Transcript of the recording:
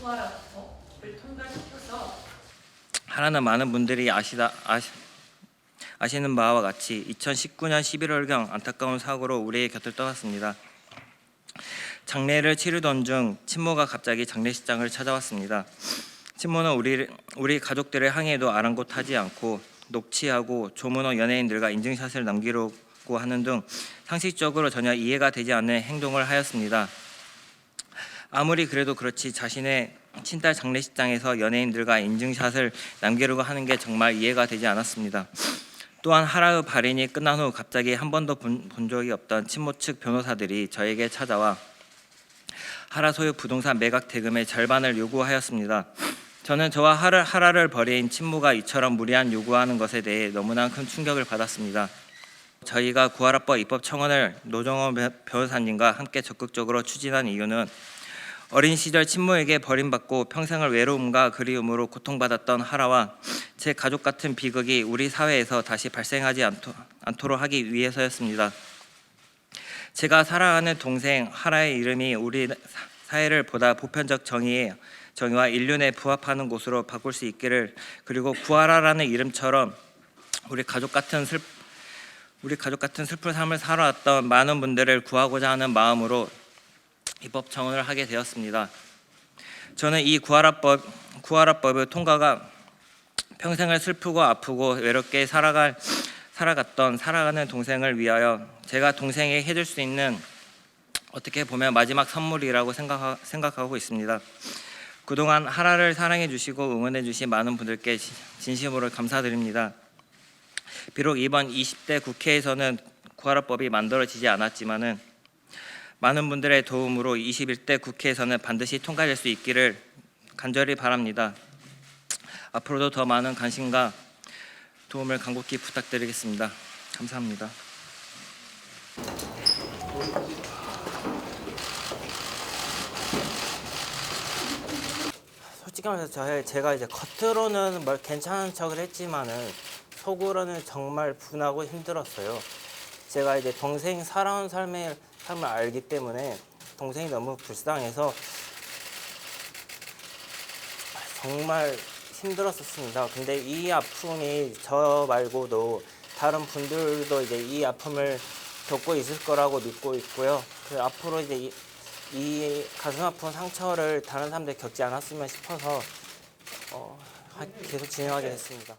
부활법을 통과시켜서 하나는 많은 분들이 아시다 아시, 아시는 바와 같이 2019년 11월경 안타까운 사고로 우리의 곁을 떠났습니다. 장례를 치르던 중 친모가 갑자기 장례식장을 찾아왔습니다. 친모는 우리 우리 가족들을 항해도 아랑곳하지 않고 녹취하고 조문호 연예인들과 인증샷을 남기려고 하는 등 상식적으로 전혀 이해가 되지 않는 행동을 하였습니다. 아무리 그래도 그렇지 자신의 친딸 장례식장에서 연예인들과 인증샷을 남기려고 하는 게 정말 이해가 되지 않았습니다. 또한 하라의 발인이 끝난 후 갑자기 한 번도 본, 본 적이 없던 친모 측 변호사들이 저에게 찾아와 하라 소유 부동산 매각 대금의 절반을 요구하였습니다. 저는 저와 하라, 하라를 벌인 친모가 이처럼 무리한 요구하는 것에 대해 너무나 큰 충격을 받았습니다. 저희가 구하라법 입법 청원을 노정호 변- 변호사님과 함께 적극적으로 추진한 이유는 어린 시절 친모에게 버림받고 평생을 외로움과 그리움으로 고통받았던 하라와 제 가족 같은 비극이 우리 사회에서 다시 발생하지 않도, 않도록 하기 위해서였습니다. 제가 사랑하는 동생 하라의 이름이 우리 사- 사회를 보다 보편적 정의에 정의와 인륜에 부합하는 곳으로 바꿀 수 있기를 그리고 구하라라는 이름처럼 우리 가족 같은 슬 우리 가족 같은 슬픈 삶을 살아왔던 많은 분들을 구하고자 하는 마음으로 입법 청원을 하게 되었습니다. 저는 이 구하라법 구하라법의 통과가 평생을 슬프고 아프고 외롭게 살아갈 살아갔던 살아가는 동생을 위하여 제가 동생에게 해줄 수 있는 어떻게 보면 마지막 선물이라고 생각하, 생각하고 있습니다. 그동안 하라를 사랑해 주시고 응원해 주신 많은 분들께 진- 진심으로 감사드립니다. 비록 이번 20대 국회에서는 구하라법이 만들어지지 않았지만은 많은 분들의 도움으로 21대 국회에서는 반드시 통과될 수 있기를 간절히 바랍니다. 앞으로도 더 많은 관심과 도움을 간곡히 부탁드리겠습니다. 감사합니다. 솔직히 말해서 저- 제가 이제 겉으로는 뭘 괜찮은 척을 했지만은 속으로는 정말 분하고 힘들었어요. 제가 이제 동생 살아온 삶의 삶을 알기 때문에 동생이 너무 불쌍해서 정말 힘들었었습니다. 근데 이 아픔이 저 말고도 다른 분들도 이제 이 아픔을 겪고 있을 거라고 믿고 있고요. 그 앞으로 이제 이, 이 가슴 아픈 상처를 다른 사람들이 겪지 않았으면 싶어서 어, 하- 계속 진행하게 됐습니다.